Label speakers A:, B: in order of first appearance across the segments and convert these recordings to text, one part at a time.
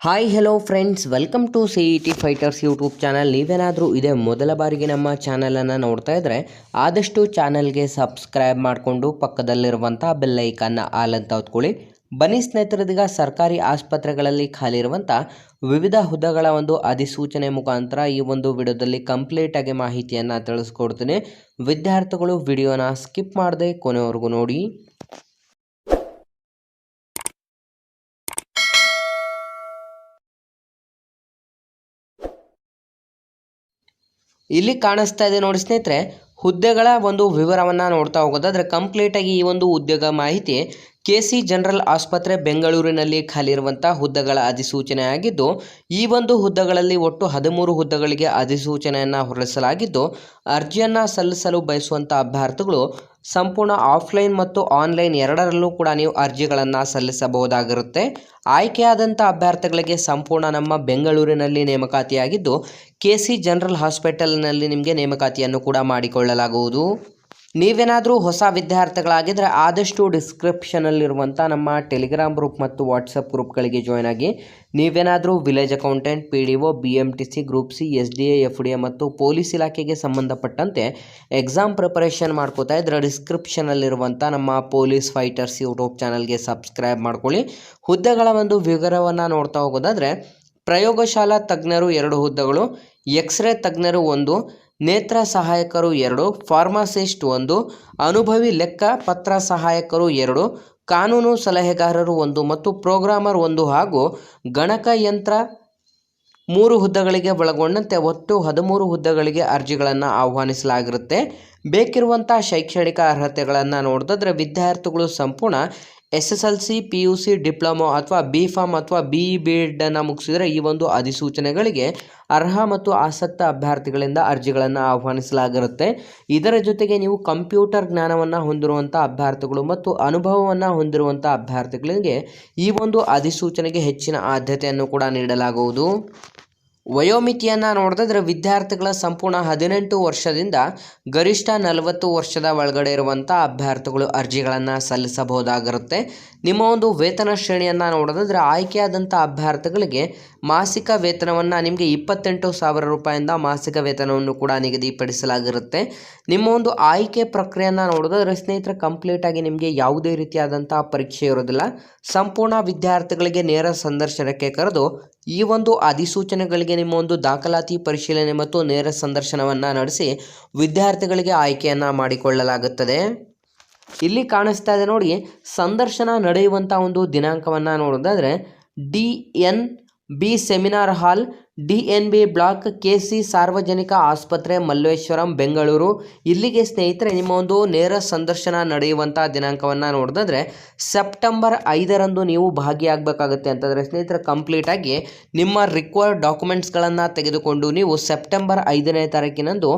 A: Hi hello friends welcome to C E T fighters YouTube channel ನೀವೇನಾದರೂ ಇದೇ, ಮೊದಲ ಬಾರಿಗೆ ನಮ್ಮ ಚಾನಲನ್ನು ನೋಡ್ತಾ ಇದ್ದರೆ ಆದಷ್ಟು ಚಾನಲ್ಗೆ ಸಬ್ಸ್ಕ್ರೈಬ್ ಮಾಡಿಕೊಂಡು ಪಕ್ಕದಲ್ಲಿರುವಂಥ ಬೆಲ್ಲೈಕನ್ನ ಆಲ್ ಅಂತ ಹೊತ್ಕೊಳ್ಳಿ. ಬನ್ನಿ ಸ್ನೇಹಿತರದಿಗ, ಸರ್ಕಾರಿ ಆಸ್ಪತ್ರೆಗಳಲ್ಲಿ ಖಾಲಿ ಇರುವಂಥ ವಿವಿಧ ಹುದ್ದೆಗಳ ಒಂದು ಅಧಿಸೂಚನೆ ಮುಖಾಂತರ ಈ ಒಂದು ವಿಡಿಯೋದಲ್ಲಿ ಕಂಪ್ಲೀಟಾಗಿ ಮಾಹಿತಿಯನ್ನು ತಿಳಿಸ್ಕೊಡ್ತೀನಿ. ವಿದ್ಯಾರ್ಥಿಗಳು ವಿಡಿಯೋನ ಸ್ಕಿಪ್ ಮಾಡದೆ ಕೊನೆವರೆಗೂ ನೋಡಿ. ಇಲ್ಲಿ ಕಾಣಿಸ್ತಾ ಇದೆ ನೋಡಿ ಸ್ನೇಹಿತರೆ, ಹುದ್ದೆಗಳ ಒಂದು ವಿವರವನ್ನು ನೋಡ್ತಾ ಹೋಗೋದಾದ್ರೆ ಕಂಪ್ಲೀಟಾಗಿ ಈ ಒಂದು ಉದ್ಯೋಗ ಮಾಹಿತಿ ಕೆ ಸಿ ಜನರಲ್ ಆಸ್ಪತ್ರೆ ಬೆಂಗಳೂರಿನಲ್ಲಿ ಖಾಲಿ ಇರುವಂಥ ಹುದ್ದೆಗಳ ಅಧಿಸೂಚನೆಯಾಗಿದ್ದು, ಈ ಒಂದು ಹುದ್ದೆಗಳಲ್ಲಿ ಒಟ್ಟು ಹದಿಮೂರು ಹುದ್ದೆಗಳಿಗೆ ಅಧಿಸೂಚನೆಯನ್ನು ಹೊರಡಿಸಲಾಗಿದ್ದು, ಅರ್ಜಿಯನ್ನು ಸಲ್ಲಿಸಲು ಬಯಸುವಂಥ ಅಭ್ಯರ್ಥಿಗಳು ಸಂಪೂರ್ಣ ಆಫ್ಲೈನ್ ಮತ್ತು ಆನ್ಲೈನ್ ಎರಡರಲ್ಲೂ ಕೂಡ ನೀವು ಅರ್ಜಿಗಳನ್ನು ಸಲ್ಲಿಸಬಹುದಾಗಿರುತ್ತೆ. ಆಯ್ಕೆಯಾದಂಥ ಅಭ್ಯರ್ಥಿಗಳಿಗೆ ಸಂಪೂರ್ಣ ನಮ್ಮ ಬೆಂಗಳೂರಿನಲ್ಲಿ ನೇಮಕಾತಿಯಾಗಿದ್ದು ಕೆ ಸಿ ಜನರಲ್ ಹಾಸ್ಪಿಟಲ್ನಲ್ಲಿ ನಿಮಗೆ ನೇಮಕಾತಿಯನ್ನು ಕೂಡ ಮಾಡಿಕೊಳ್ಳಲಾಗುವುದು. ನೀವೇನಾದರೂ ಹೊಸ ವಿದ್ಯಾರ್ಥಿಗಳಾಗಿದ್ದರೆ ಆದಷ್ಟು ಡಿಸ್ಕ್ರಿಪ್ಷನಲ್ಲಿರುವಂಥ ನಮ್ಮ ಟೆಲಿಗ್ರಾಮ್ ಗ್ರೂಪ್ ಮತ್ತು ವಾಟ್ಸಪ್ ಗ್ರೂಪ್ಗಳಿಗೆ ಜಾಯ್ನ್ ಆಗಿ. ನೀವೇನಾದರೂ village accountant, P D O, B M T C, group C, S D A, F D A ಮತ್ತು ಪೊಲೀಸ್ ಇಲಾಖೆಗೆ ಸಂಬಂಧಪಟ್ಟಂತೆ ಎಕ್ಸಾಮ್ ಪ್ರಿಪರೇಷನ್ ಮಾಡ್ಕೋತಾ ಇದ್ದರೆ ಡಿಸ್ಕ್ರಿಪ್ಷನಲ್ಲಿರುವಂಥ ನಮ್ಮ ಪೊಲೀಸ್ ಫೈಟರ್ಸ್ ಯೂಟ್ಯೂಬ್ ಚಾನಲ್ಗೆ ಸಬ್ಸ್ಕ್ರೈಬ್ ಮಾಡ್ಕೊಳ್ಳಿ. ಹುದ್ದೆಗಳ ಒಂದು ವಿವರವನ್ನು ನೋಡ್ತಾ ಹೋಗೋದಾದರೆ ಪ್ರಯೋಗಶಾಲಾ ತಜ್ಞರು ಎರಡು ಹುದ್ದೆಗಳು, ಎಕ್ಸ್ರೇ ತಜ್ಞರು ಒಂದು, ನೇತ್ರ ಸಹಾಯಕರು ಎರಡು, ಫಾರ್ಮಾಸಿಸ್ಟ್ ಒಂದು, ಅನುಭವಿ ಲೆಕ್ಕ ಪತ್ರ ಸಹಾಯಕರು ಎರಡು, ಕಾನೂನು ಸಲಹೆಗಾರರು ಒಂದು ಮತ್ತು ಪ್ರೋಗ್ರಾಮರ್ ಒಂದು ಹಾಗೂ ಗಣಕಯಂತ್ರ ಮೂರು ಹುದ್ದೆಗಳಿಗೆ ಒಳಗೊಂಡಂತೆ ಒಟ್ಟು ಹದಿಮೂರು ಹುದ್ದೆಗಳಿಗೆ ಅರ್ಜಿಗಳನ್ನು ಆಹ್ವಾನಿಸಲಾಗಿರುತ್ತೆ. ಬೇಕಿರುವಂಥ ಶೈಕ್ಷಣಿಕ ಅರ್ಹತೆಗಳನ್ನು ನೋಡಿದ್ರೆ ವಿದ್ಯಾರ್ಥಿಗಳು ಸಂಪೂರ್ಣ S S L C, P U C, diploma ಅಥವಾ ಬಿ ಫಾರ್ಮ್ ಅಥವಾ ಬಿ ಇ ಬಿ ಎಡನ್ನು ಮುಗಿಸಿದರೆ ಈ ಒಂದು ಅಧಿಸೂಚನೆಗಳಿಗೆ ಅರ್ಹ ಮತ್ತು ಆಸಕ್ತ ಅಭ್ಯರ್ಥಿಗಳಿಂದ ಅರ್ಜಿಗಳನ್ನು ಆಹ್ವಾನಿಸಲಾಗಿರುತ್ತೆ. ಇದರ ಜೊತೆಗೆ ನೀವು ಕಂಪ್ಯೂಟರ್ ಜ್ಞಾನವನ್ನು ಹೊಂದಿರುವಂಥ ಅಭ್ಯರ್ಥಿಗಳು ಮತ್ತು ಅನುಭವವನ್ನು ಹೊಂದಿರುವಂಥ ಅಭ್ಯರ್ಥಿಗಳಿಗೆ ಈ ಒಂದು ಅಧಿಸೂಚನೆಗೆ ಹೆಚ್ಚಿನ ಆದ್ಯತೆಯನ್ನು ಕೂಡ ನೀಡಲಾಗುವುದು. ವಯೋಮಿತಿಯನ್ನು ನೋಡಿದ್ರೆ ವಿದ್ಯಾರ್ಥಿಗಳ ಸಂಪೂರ್ಣ ಹದಿನೆಂಟು ವರ್ಷದಿಂದ ಗರಿಷ್ಠ ನಲವತ್ತು ವರ್ಷದ ಒಳಗಡೆ ಇರುವಂಥ ಅಭ್ಯರ್ಥಿಗಳು ಅರ್ಜಿಗಳನ್ನು ಸಲ್ಲಿಸಬಹುದಾಗಿರುತ್ತೆ. ನಿಮ್ಮ ಒಂದು ವೇತನ ಶ್ರೇಣಿಯನ್ನು ನೋಡೋದಾದ್ರೆ ಆಯ್ಕೆಯಾದಂಥ ಅಭ್ಯರ್ಥಿಗಳಿಗೆ ಮಾಸಿಕ ವೇತನವನ್ನು ನಿಮಗೆ ಇಪ್ಪತ್ತೆಂಟು ಸಾವಿರ ರೂಪಾಯಿಂದ ಮಾಸಿಕ ವೇತನವನ್ನು ಕೂಡ ನಿಗದಿಪಡಿಸಲಾಗಿರುತ್ತೆ. ನಿಮ್ಮ ಒಂದು ಆಯ್ಕೆ ಪ್ರಕ್ರಿಯೆಯನ್ನು ನೋಡೋದಾದ್ರೆ ಸ್ನೇಹಿತರೆ ಕಂಪ್ಲೀಟಾಗಿ ನಿಮಗೆ ಯಾವುದೇ ರೀತಿಯಾದಂಥ ಪರೀಕ್ಷೆ ಇರೋದಿಲ್ಲ ಸಂಪೂರ್ಣ ವಿದ್ಯಾರ್ಥಿಗಳಿಗೆ ನೇರ ಸಂದರ್ಶನಕ್ಕೆ ಕರೆದು ಈ ಒಂದು ಅಧಿಸೂಚನೆಗಳಿಗೆ ನಿಮ್ಮ ಒಂದು ದಾಖಲಾತಿ ಪರಿಶೀಲನೆ ಮತ್ತು ನೇರ ಸಂದರ್ಶನವನ್ನು ನಡೆಸಿ ವಿದ್ಯಾರ್ಥಿಗಳಿಗೆ ಆಯ್ಕೆಯನ್ನು ಮಾಡಿಕೊಳ್ಳಲಾಗುತ್ತದೆ. ಇಲ್ಲಿ ಕಾಣಿಸ್ತಾ ಇದೆ ನೋಡಿ, ಸಂದರ್ಶನ ನಡೆಯುವಂಥ ಒಂದು ದಿನಾಂಕವನ್ನು ನೋಡೋದಾದರೆ D N B seminar hall D N B block K C ಸಾರ್ವಜನಿಕ ಆಸ್ಪತ್ರೆ ಮಲ್ಲೇಶ್ವರಂ, ಬೆಂಗಳೂರು. ಇಲ್ಲಿಗೆ ಸ್ನೇಹಿತರೆ, ನಿಮ್ಮ ಒಂದು ನೇರ ಸಂದರ್ಶನ ನಡೆಯುವಂಥ ದಿನಾಂಕವನ್ನು ನೋಡಿದ್ರೆ ಸೆಪ್ಟೆಂಬರ್ ಐದರಂದು ನೀವು ಭಾಗಿಯಾಗಬೇಕಾಗುತ್ತೆ ಅಂತಂದರೆ ಸ್ನೇಹಿತರೆ ಕಂಪ್ಲೀಟಾಗಿ ನಿಮ್ಮ ರಿಕ್ವೈರ್ಡ್ ಡಾಕ್ಯುಮೆಂಟ್ಸ್ಗಳನ್ನು ತೆಗೆದುಕೊಂಡು ನೀವು ಸೆಪ್ಟೆಂಬರ್ ಐದನೇ ತಾರೀಕಿನಂದು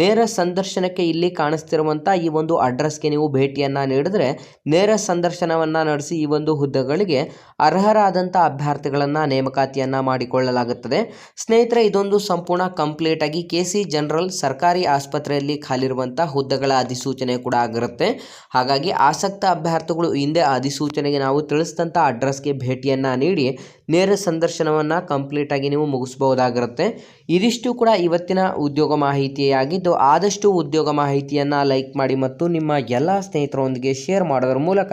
A: ನೇರ ಸಂದರ್ಶನಕ್ಕೆ ಇಲ್ಲಿ ಕಾಣಿಸ್ತಿರುವಂಥ ಈ ಒಂದು ಅಡ್ರೆಸ್ಗೆ ನೀವು ಭೇಟಿಯನ್ನು ನೀಡಿದ್ರೆ ನೇರ ಸಂದರ್ಶನವನ್ನು ನಡೆಸಿ ಈ ಒಂದು ಹುದ್ದೆಗಳಿಗೆ ಅರ್ಹರಾದಂಥ ಅಭ್ಯರ್ಥಿಗಳನ್ನು ನೇಮಕಾತಿಯನ್ನು ಮಾಡಿಕೊಳ್ಳಲಾಗುತ್ತದೆ. ಸ್ನೇಹಿತರೆ, ಇದೊಂದು ಸಂಪೂರ್ಣ ಕಂಪ್ಲೀಟ್ ಆಗಿ ಕೆ ಸಿ ಜನರಲ್ ಸರ್ಕಾರಿ ಆಸ್ಪತ್ರೆಯಲ್ಲಿ ಖಾಲಿರುವಂಥ ಹುದ್ದೆಗಳ ಅಧಿಸೂಚನೆ ಕೂಡ ಆಗಿರುತ್ತೆ. ಹಾಗಾಗಿ ಆಸಕ್ತ ಅಭ್ಯರ್ಥಿಗಳು ಹಿಂದೆ ಅಧಿಸೂಚನೆಗೆ ನಾವು ತಿಳಿಸಿದಂಥ ಅಡ್ರೆಸ್ಗೆ ಭೇಟಿಯನ್ನು ನೀಡಿ, ನೇರ ಸಂದರ್ಶನವನ್ನು ಕಂಪ್ಲೀಟಾಗಿ ನೀವು ಮುಗಿಸಬಹುದಾಗಿರುತ್ತೆ. ಇದಿಷ್ಟು ಕೂಡ ಇವತ್ತಿನ ಉದ್ಯೋಗ ಮಾಹಿತಿಯಾಗಿದ್ದು, ಆದಷ್ಟು ಉದ್ಯೋಗ ಮಾಹಿತಿಯನ್ನು ಲೈಕ್ ಮಾಡಿ ಮತ್ತು ನಿಮ್ಮ ಎಲ್ಲ ಸ್ನೇಹಿತರೊಂದಿಗೆ ಶೇರ್ ಮಾಡೋದ್ರ ಮೂಲಕ